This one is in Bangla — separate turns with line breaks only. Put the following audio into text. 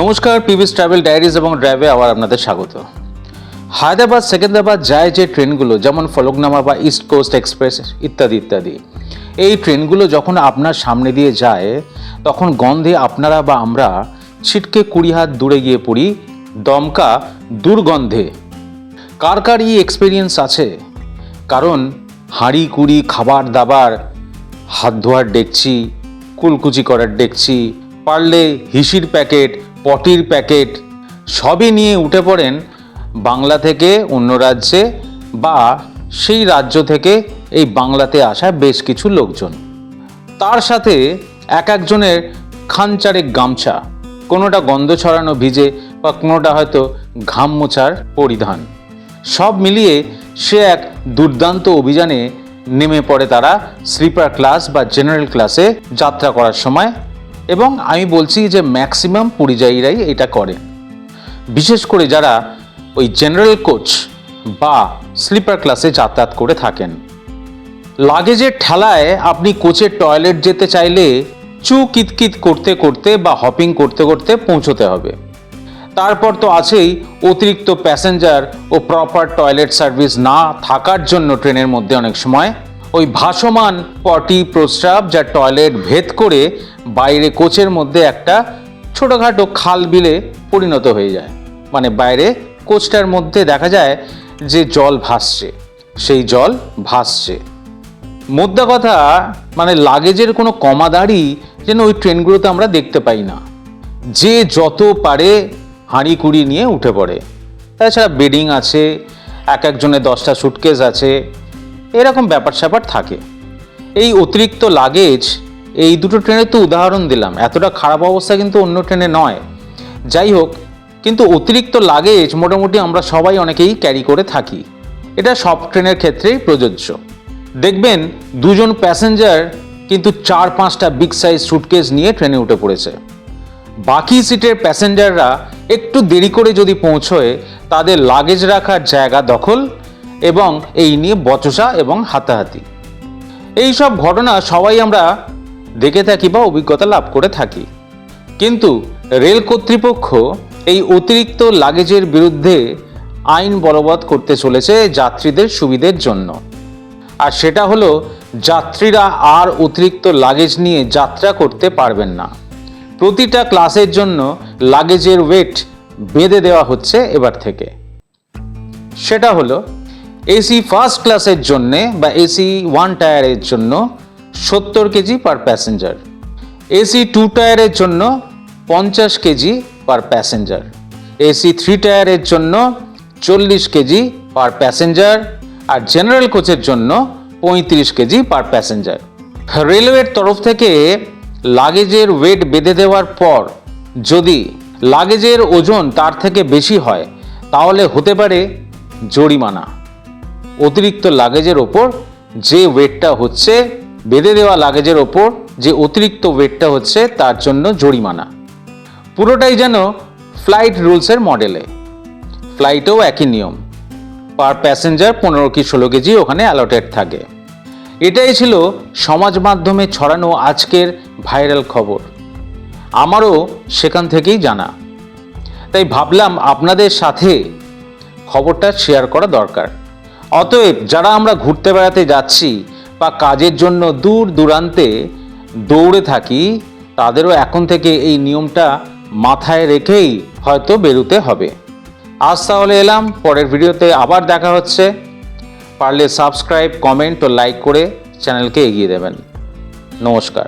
নমস্কার পিভিস ট্রাভেল ডায়েরিজ এবং ড্রাইভে আবার আপনাদের স্বাগত। হায়দ্রাবাদ, সেকেন্দ্রাবাদ যায় যে ট্রেনগুলো, যেমন ফলকনামা বা ইস্ট কোস্ট এক্সপ্রেস ইত্যাদি ইত্যাদি। এই ট্রেনগুলো যখন আপনার সামনে দিয়ে যায়, তখন গন্ধে আপনারা বা আমরা ছিটকে কুড়ি হাত দূরে গিয়ে পড়ি, দমকা দুর্গন্ধে। কার কার এই এক্সপিরিয়েন্স আছে? কারণ হাঁড়ি, কুড়ি, খাবার দাবার, হাত ধোয়ার ডেকচি, কুলকুচি করার ডেকচি, পারলে হিসির প্যাকেট পটির প্যাকেট সবই নিয়ে উঠে পড়েন বাংলা থেকে অন্য রাজ্যে বা সেই রাজ্য থেকে এই বাংলাতে আসা বেশ কিছু লোকজন। তার সাথে এক একজনের খানচারেক গামছা, কোনোটা গন্ধ ছড়ানো ভিজে বা কোনোটা হয়তো ঘাম মোছার পরিধান। সব মিলিয়ে সে এক দুর্দান্ত অভিযানে নেমে পড়ে তারা স্লিপার ক্লাস বা জেনারেল ক্লাসে যাত্রা করার সময় এবং আমি বলছি যে ম্যাক্সিমাম পরিযায়ীরাই এটা করে। বিশেষ করে যারা ওই জেনারেল কোচ বা স্লিপার ক্লাসে যাতায়াত করে থাকেন। লাগেজের ঠেলায় আপনি কোচের টয়লেট যেতে চাইলে চু কিতকিত করতে করতে বা হপিং করতে করতে পৌঁছতে হবে। তারপর তো আছেই অতিরিক্ত প্যাসেঞ্জার ও প্রপার টয়লেট সার্ভিস না থাকার জন্য ট্রেনের মধ্যে অনেক সময় ওই ভাসমান পটি প্রস্রাব যা টয়লেট ভেদ করে বাইরে কোচের মধ্যে একটা ছোটোখাটো খাল বিলে পরিণত হয়ে যায়। মানে বাইরে কোচটার মধ্যে দেখা যায় যে জল ভাসছে, সেই জল ভাসছে। মোদ্দা কথা মানে লাগেজের কোনো কমাদারই যেন ওই ট্রেনগুলোতে আমরা দেখতে পাই না। যে যত পারে হাঁড়ি কুড়ি নিয়ে উঠে পড়ে। তাছাড়া বেডিং আছে, এক একজনের দশটা সুটকেস আছে এরকম ব্যাপার স্যাপার থাকে। এই অতিরিক্ত লাগেজ এই দুটো ট্রেনের তো উদাহরণ দিলাম, এতটা খারাপ অবস্থা কিন্তু অন্য ট্রেনে নয়। যাই হোক, কিন্তু অতিরিক্ত লাগেজ মোটামুটি আমরা সবাই অনেকেই ক্যারি করে থাকি। এটা সব ট্রেনের ক্ষেত্রেই প্রযোজ্য। দেখবেন, দুজন প্যাসেঞ্জার কিন্তু চার পাঁচটা বিগ সাইজ সুটকেস নিয়ে ট্রেনে উঠে পড়েছে। বাকি সিটের প্যাসেঞ্জাররা একটু দেরি করে যদি পৌঁছয়, তাদের লাগেজ রাখার জায়গা দখল এবং এই নিয়ে বচসা এবং হাতাহাতি। এই সব ঘটনা সবাই আমরা দেখে থাকি বা অভিজ্ঞতা লাভ করে থাকি। কিন্তু রেল কর্তৃপক্ষ এই অতিরিক্ত লাগেজের বিরুদ্ধে আইন বলবৎ করতে চলেছে যাত্রীদের সুবিধের জন্য। আর সেটা হলো, যাত্রীরা আর অতিরিক্ত লাগেজ নিয়ে যাত্রা করতে পারবেন না। প্রতিটা ক্লাসের জন্য লাগেজের ওয়েট বেঁধে দেওয়া হচ্ছে এবার থেকে। সেটা হলো এসি ফার্স্ট ক্লাসের জন্যে বা এসি ওয়ান টায়ারের জন্য সত্তর kg per passenger AC two টায়ারের জন্য পঞ্চাশ kg per passenger AC three টায়ারের জন্য চল্লিশ কেজি পার প্যাসেঞ্জার আর জেনারেল কোচের জন্য পঁয়ত্রিশ কেজি পার প্যাসেঞ্জার রেলওয়ের তরফ থেকে লাগেজের ওয়েট বেঁধে দেওয়ার পর যদি লাগেজের ওজন তার থেকে বেশি হয়, তাহলে হতে পারে জরিমানা। অতিরিক্ত লাগেজের ওপর যে ওয়েটটা হচ্ছে, বেঁধে দেওয়া লাগেজের ওপর যে অতিরিক্ত ওয়েটটা হচ্ছে, তার জন্য জরিমানা। পুরোটাই যেন ফ্লাইট রুলসের মডেলে ফ্লাইটেও একই নিয়ম। পার প্যাসেঞ্জার পনেরো কি ষোলো কেজি ওখানে অ্যালটেড থাকে। এটাই ছিল সমাজ মাধ্যমে ছড়ানো আজকের ভাইরাল খবর। আমারও সেখান থেকেই জানা। তাই ভাবলাম আপনাদের সাথে খবরটা শেয়ার করা দরকার। অতএব যারা আমরা ঘুরতে বেড়াতে যাচ্ছি বা কাজের জন্য দূর দূরান্তে দৌড়ে থাকি, তাদেরও এখন থেকে এই নিয়মটা মাথায় রেখেই হয়তো বেরোতে হবে। আজ তাহলে এলাম, পরের ভিডিওতে আবার দেখা হচ্ছে। পারলে সাবস্ক্রাইব, কমেন্ট ও লাইক করে চ্যানেলকে এগিয়ে দেবেন। নমস্কার।